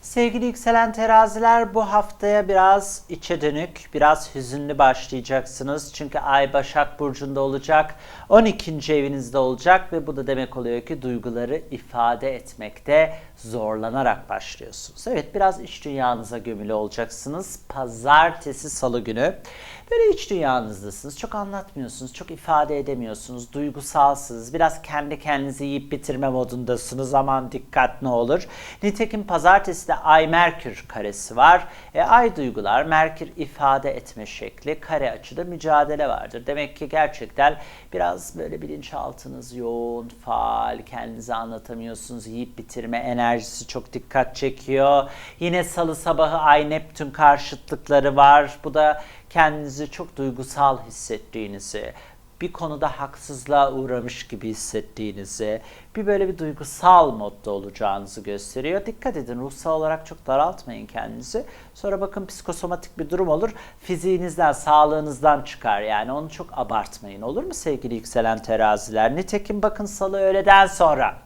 Sevgili yükselen teraziler bu haftaya biraz içe dönük, biraz hüzünlü başlayacaksınız. Çünkü Ay Başak Burcu'nda olacak, 12. evinizde olacak ve bu da demek oluyor ki duyguları ifade etmekte zorlanarak başlıyorsunuz. Evet biraz iç dünyanıza gömülü olacaksınız. Pazartesi, salı günü böyle iç dünyanızdasınız. Çok anlatmıyorsunuz, çok ifade edemiyorsunuz, duygusalsınız. Biraz kendi kendinizi yiyip bitirme modundasınız. Aman dikkat ne olur. Nitekim pazartesi de Ay Merkür karesi var. E, ay duygular, Merkür ifade etme şekli, kare açıda mücadele vardır. Demek ki gerçekten biraz böyle bilinçaltınız yoğun, faal, kendinizi anlatamıyorsunuz, yiyip bitirme enerjisi çok dikkat çekiyor. Yine salı sabahı Ay Neptün karşıtlıkları var. Bu da kendinizi çok duygusal hissettiğinizi, bir konuda haksızlığa uğramış gibi hissettiğinizi, bir böyle bir duygusal modda olacağınızı gösteriyor. Dikkat edin ruhsal olarak çok daraltmayın kendinizi. Sonra bakın psikosomatik bir durum olur. Fiziğinizden, sağlığınızdan çıkar yani onu çok abartmayın olur mu sevgili yükselen teraziler? Nitekim bakın salı öğleden sonra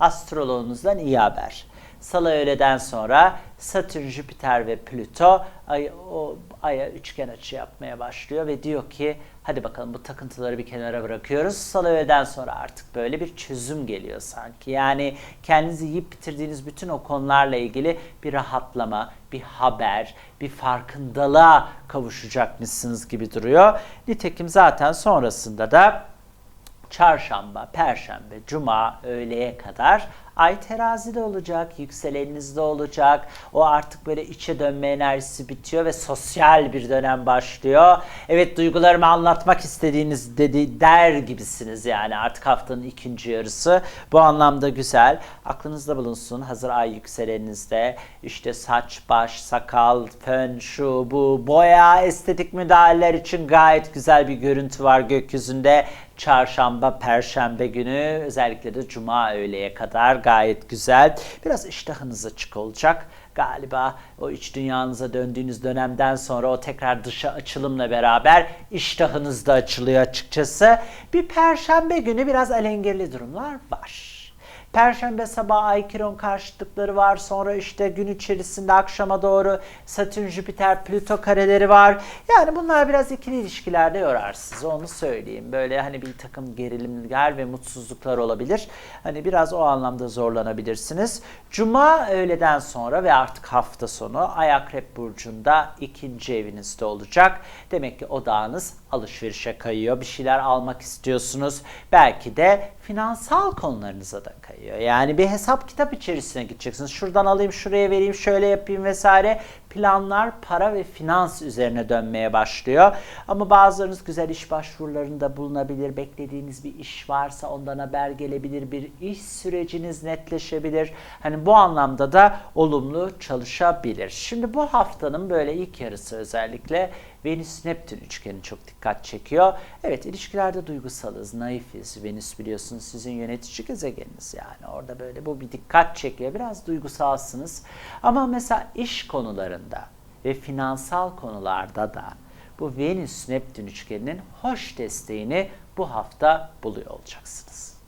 astroloğunuzdan iyi haber. Salı öğleden sonra Satürn, Jüpiter ve Plüto ay, o aya üçgen açı yapmaya başlıyor ve diyor ki hadi bakalım bu takıntıları bir kenara bırakıyoruz. Salı öğleden sonra artık böyle bir çözüm geliyor sanki. Yani kendinizi yiyip bitirdiğiniz bütün o konularla ilgili bir rahatlama, bir haber, bir farkındalığa kavuşacakmışsınız gibi duruyor. Nitekim zaten sonrasında da çarşamba, perşembe, cuma öğleye kadar ay terazide olacak, yükselenizde olacak. O artık böyle içe dönme enerjisi bitiyor ve sosyal bir dönem başlıyor. Evet duygularımı anlatmak istediğiniz dedi der gibisiniz yani artık haftanın ikinci yarısı. Bu anlamda güzel. Aklınızda bulunsun hazır ay yükselenizde işte saç, baş, sakal, fön, şu, bu, boya, estetik müdahaleler için gayet güzel bir görüntü var gökyüzünde çarşamba, perşembe günü özellikle de cuma öğleye kadar gayet güzel. Biraz iştahınız açık olacak. Galiba o iç dünyanıza döndüğünüz dönemden sonra o tekrar dışa açılımla beraber iştahınız da açılıyor açıkçası. Bir perşembe günü biraz alengirli durumlar var. Perşembe sabahı Ay Kiron karşıtlıkları var. Sonra işte gün içerisinde akşama doğru Satürn, Jüpiter, Plüto kareleri var. Yani bunlar biraz ikili ilişkilerde yorar sizi onu söyleyeyim. Böyle hani bir takım gerilimler ve mutsuzluklar olabilir. Hani biraz o anlamda zorlanabilirsiniz. Cuma öğleden sonra ve artık hafta sonu Ay Akrep Burcu'nda ikinci evinizde olacak. Demek ki odağınız alışverişe kayıyor. Bir şeyler almak istiyorsunuz. Belki de finansal konularınıza da kayıyor. Yani bir hesap kitap içerisine gideceksiniz. Şuradan alayım, şuraya vereyim, şöyle yapayım vesaire. Planlar para ve finans üzerine dönmeye başlıyor. Ama bazılarınız güzel iş başvurularında bulunabilir. Beklediğiniz bir iş varsa ondan haber gelebilir. Bir iş süreciniz netleşebilir. Hani bu anlamda da olumlu çalışabilir. Şimdi bu haftanın böyle ilk yarısı özellikle Venüs Neptün üçgeni çok dikkat çekiyor. Evet ilişkilerde duygusalız, naifiz. Venüs biliyorsunuz sizin yönetici gezegeniniz yani. Orada böyle bu bir dikkat çekiyor. Biraz duygusalsınız. Ama mesela iş konularında ve finansal konularda da bu Venüs Neptün üçgeninin hoş desteğini bu hafta buluyor olacaksınız.